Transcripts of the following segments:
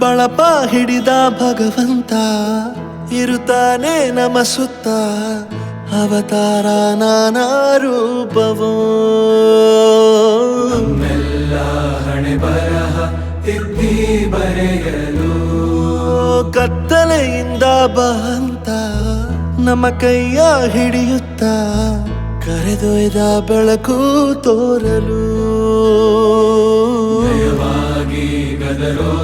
ಬಳಪ ಹಿಡಿದ ಭಗವಂತ ಇರುತ್ತಾನೆ ನಮ ಸುತ್ತ ಅವತಾರ ನಾನಾ ರೂಪವೋ. ಹಣೆ ಬರಹ ತಿದ್ದಿ ಬರೆಯಲು. ಕತ್ತಲೆಯಿಂದ ಬಹಂತ ನಮ್ಮ ಕೈಯ ಹಿಡಿಯುತ್ತ ಕರೆದೊಯ್ದ ಬೆಳಕು ತೋರಲು. ಗದರೋ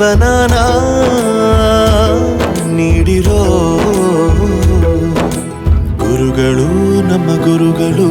ಜೀವನನ ನೀಡಿರೋ ಗುರುಗಳು ನಮ್ಮ ಗುರುಗಳು.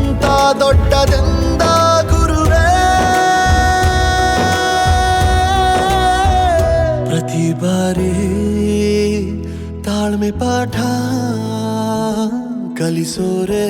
ದೊಡ್ಡದೆಂದ ಗುರುವೇ. ಪ್ರತಿ ಬಾರಿ ತಾಳ್ಮೆ ಪಾಠ ಕಲಿಸೋರೆ.